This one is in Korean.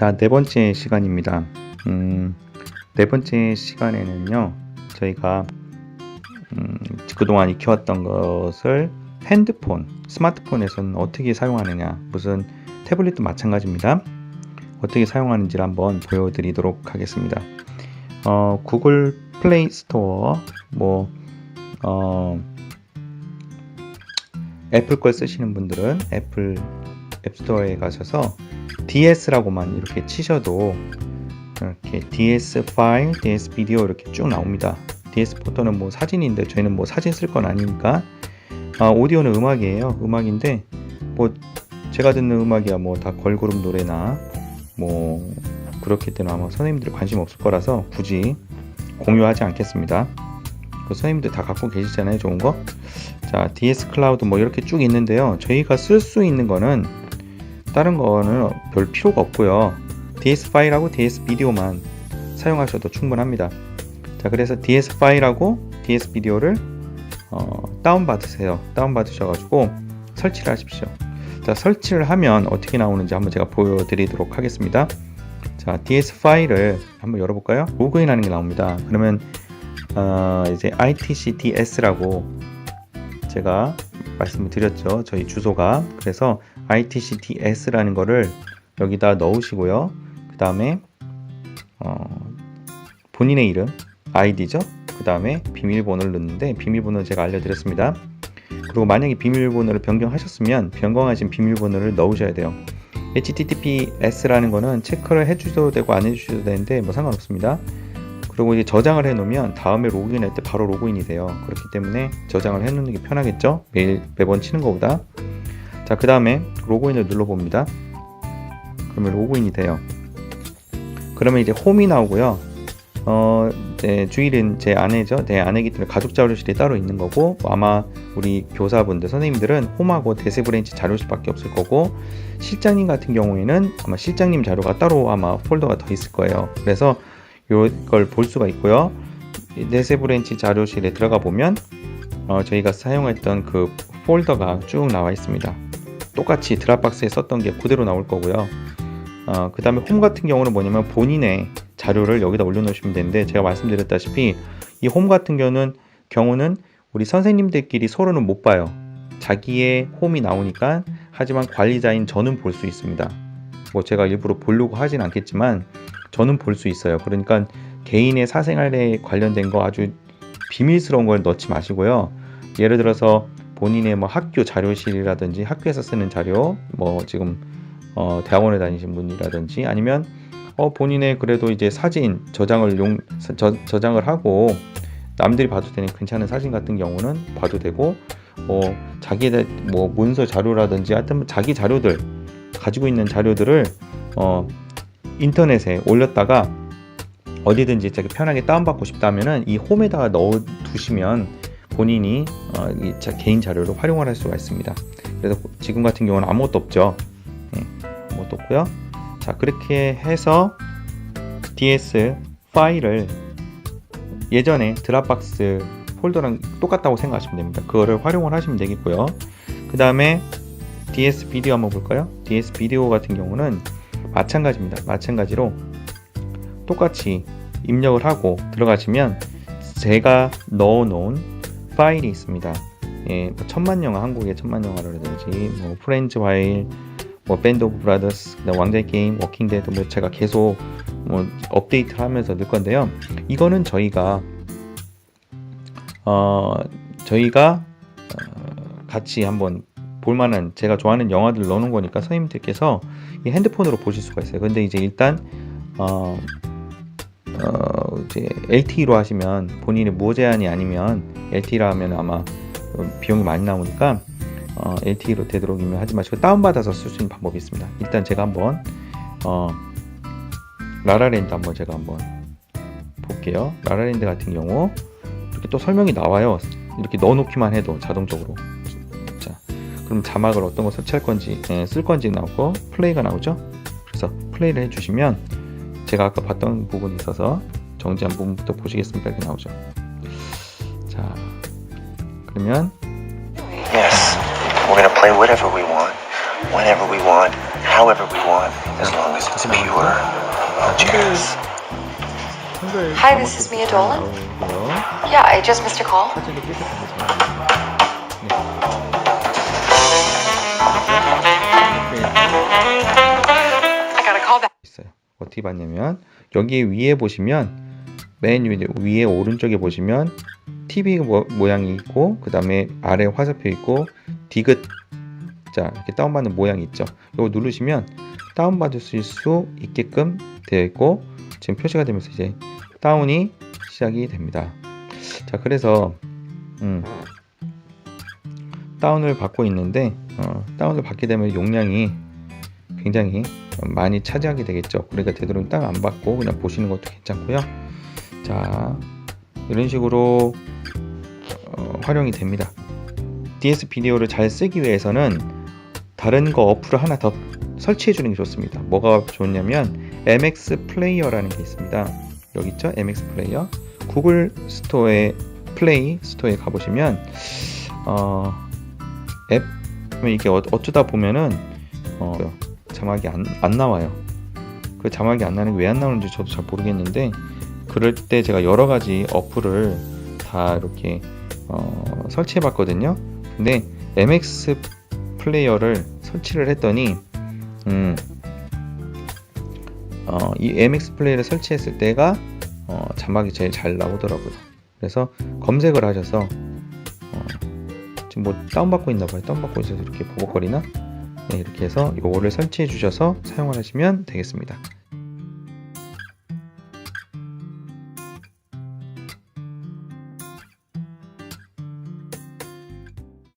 자, 네 번째 시간입니다. 음, 네 번째 시간에는요, 저희가 음, 그동안 익혀왔던 것을 핸드폰, 스마트폰에서는 어떻게 사용하느냐, 무슨 태블릿도 마찬가지입니다. 어떻게 사용하는지를 한번 보여드리도록 하겠습니다. 어, 구글 플레이 스토어, 뭐, 어, 애플 걸 쓰시는 분들은 애플 앱스토어에 가셔서 DS라고만 이렇게 치셔도 이렇게 DS 파일, DS 비디오 이렇게 쭉 나옵니다. DS 포토는 뭐 사진인데 저희는 뭐 사진 쓸 건 아니니까 아, 오디오는 음악이에요. 음악인데 뭐 제가 듣는 음악이야 뭐 다 걸그룹 노래나 뭐 그렇기 때문에 아마 선생님들 관심 없을 거라서 굳이 공유하지 않겠습니다. 그 선생님들 다 갖고 계시잖아요, 좋은 거. 자, DS 클라우드 뭐 이렇게 쭉 있는데요. 저희가 쓸 수 있는 거는 다른 거는 별 필요가 없고요. DS 파일하고 DS 비디오만 사용하셔도 충분합니다. 자, 그래서 DS 파일하고 DS 비디오를 어, 다운 받으세요. 다운 받으셔가지고 설치를 하십시오. 자, 설치를 하면 어떻게 나오는지 한번 제가 보여드리도록 하겠습니다. 자, DS 파일을 한번 열어볼까요? 로그인하는 게 나옵니다. 그러면 어, 이제 ITCDS라고 제가 말씀을 드렸죠. 저희 주소가 그래서 ITCDS라는 거를 여기다 넣으시고요. 그 다음에 어, 본인의 이름 아이디죠. 그 다음에 비밀번호를 넣는데 비밀번호 제가 알려드렸습니다. 그리고 만약에 비밀번호를 변경하셨으면 변경하신 비밀번호를 넣으셔야 돼요. HTTPS라는 거는 체크를 해주셔도 되고 안 해주셔도 되는데 뭐 상관없습니다. 그리고 이제 저장을 해놓으면 다음에 로그인할 때 바로 로그인이 돼요. 그렇기 때문에 저장을 해놓는 게 편하겠죠? 매일 매번 치는 것보다. 자, 그 다음에 로그인을 눌러봅니다. 그러면 로그인이 돼요. 그러면 이제 홈이 나오고요. 어, 네, 주일은 제 아내죠. 제 아내기 때문에 가족 자료실이 따로 있는 거고 뭐 아마 우리 교사분들 선생님들은 홈하고 데스브렌치 자료실밖에 없을 거고 실장님 같은 경우에는 아마 실장님 자료가 따로 아마 폴더가 더 있을 거예요. 그래서 이걸 볼 수가 있고요. 데스브렌치 자료실에 들어가 보면 어, 저희가 사용했던 그 폴더가 쭉 나와 있습니다. 똑같이 드랍박스에 썼던 게 그대로 나올 거고요. 어, 그 다음에 홈 같은 경우는 뭐냐면 본인의 자료를 여기다 올려놓으시면 되는데 제가 말씀드렸다시피 이 홈 같은 경우는 경우는 우리 선생님들끼리 서로는 못 봐요. 자기의 홈이 나오니까 하지만 관리자인 저는 볼 수 있습니다. 뭐 제가 일부러 보려고 하진 않겠지만 저는 볼 수 있어요. 그러니까 개인의 사생활에 관련된 거 아주 비밀스러운 걸 넣지 마시고요. 예를 들어서 본인의 뭐 학교 자료실이라든지 학교에서 쓰는 자료, 뭐 지금 어, 대학원에 다니신 분이라든지 아니면 어, 본인의 그래도 이제 사진 저장을 용 저, 저장을 하고 남들이 봐도 되는 괜찮은 사진 같은 경우는 봐도 되고 뭐 자기의 뭐 문서 자료라든지 하여튼 자기 자료들 가지고 있는 자료들을 어, 인터넷에 올렸다가 어디든지 자기 편하게 다운받고 싶다면은 이 홈에다가 넣어 두시면 본인이 어, 개인 자료로 활용을 할 수가 있습니다. 그래서 지금 같은 경우는 아무것도 없죠. 예, 아무것도 없고요. 자 그렇게 해서 DS 파일을 예전에 드랍박스 폴더랑 똑같다고 생각하시면 됩니다. 그거를 활용을 하시면 되겠고요. 그 다음에 DS 비디오 한번 볼까요? DS 비디오 같은 경우는 마찬가지입니다. 마찬가지로 똑같이 입력을 하고 들어가시면 제가 넣어놓은 파일이 있습니다. 예, 뭐 천만 영화, 한국의 천만 영화라든지 뭐 프렌즈 파일, 뭐 밴드 오브 브라더스, 왕자의 게임, 워킹 데드 뭐 제가 계속 뭐 업데이트를 하면서 넣을 건데요. 이거는 저희가 어 저희가 어, 같이 한번 볼만한 제가 좋아하는 영화들 넣어놓은 거니까 선생님들께서 이 핸드폰으로 보실 수가 있어요. 근데 이제 일단 어, 어 이제 LTE로 하시면 본인이 무제한이 아니면 LTE로 하면 아마 비용이 많이 나오니까 어, LTE로 되도록이면 하지 마시고 다운받아서 쓸 수 있는 방법이 있습니다. 일단 제가 한번 어, 라라랜드 한번 제가 한번 볼게요. 라라랜드 같은 경우 이렇게 또 설명이 나와요. 이렇게 넣어놓기만 해도 자동적으로. 자, 그럼 자막을 어떤 거 설치할 건지 예, 쓸 건지 나오고 플레이가 나오죠. 그래서 플레이를 해주시면 제가 아까 봤던 부분이 있어서 정지한 부분부터 보시겠습니까? 이렇게 나오죠. 자, 그러면 Yes, we're gonna play whatever we want. whenever we want, however we want, as long as it's pure. Cheers. 한글 Hi, this is Mia Dolan. Yeah, I just missed a call. 어떻게 봤냐면 여기 위에 보시면 맨 위에, 오른쪽에 보시면 TV 모, 모양이 있고 그 다음에 아래 화살표 있고 디귿 자 이렇게 다운받는 모양이 있죠. 이거 누르시면 다운받을 수 있게끔 되어 있고 지금 표시가 되면서 이제 다운이 시작이 됩니다. 자 그래서 음, 다운을 받고 있는데 어, 다운을 받게 되면 용량이 굉장히 많이 차지하게 되겠죠. 그러니까 되도록 땅안 받고 그냥 보시는 것도 괜찮고요. 자 이런 식으로 어, 활용이 됩니다. DS 비디오를 잘 쓰기 위해서는 다른 거 어플을 하나 더 설치해 주는 게 좋습니다. 뭐가 좋냐면 MX 플레이어라는 게 있습니다. 여기 있죠? MX 플레이어. 구글 스토어에 플레이 스토어에 가보시면 어, 앱 이게 어, 어쩌다 보면은 어, 자막이 안, 안 나와요. 그 자막이 안 나는 게 왜 안 나오는지 저도 잘 모르겠는데 그럴 때 제가 여러 가지 어플을 다 이렇게 어, 설치해 봤거든요. 근데 MX 플레이어를 설치를 했더니 음, 어, 이 MX 플레이어를 설치했을 때가 어, 자막이 제일 잘 나오더라고요. 그래서 검색을 하셔서 어, 지금 뭐 다운받고 있나 봐요. 다운받고 있어서 이렇게 보고거리나 네, 이렇게 해서 요거를 설치해 주셔서 사용을 하시면 되겠습니다.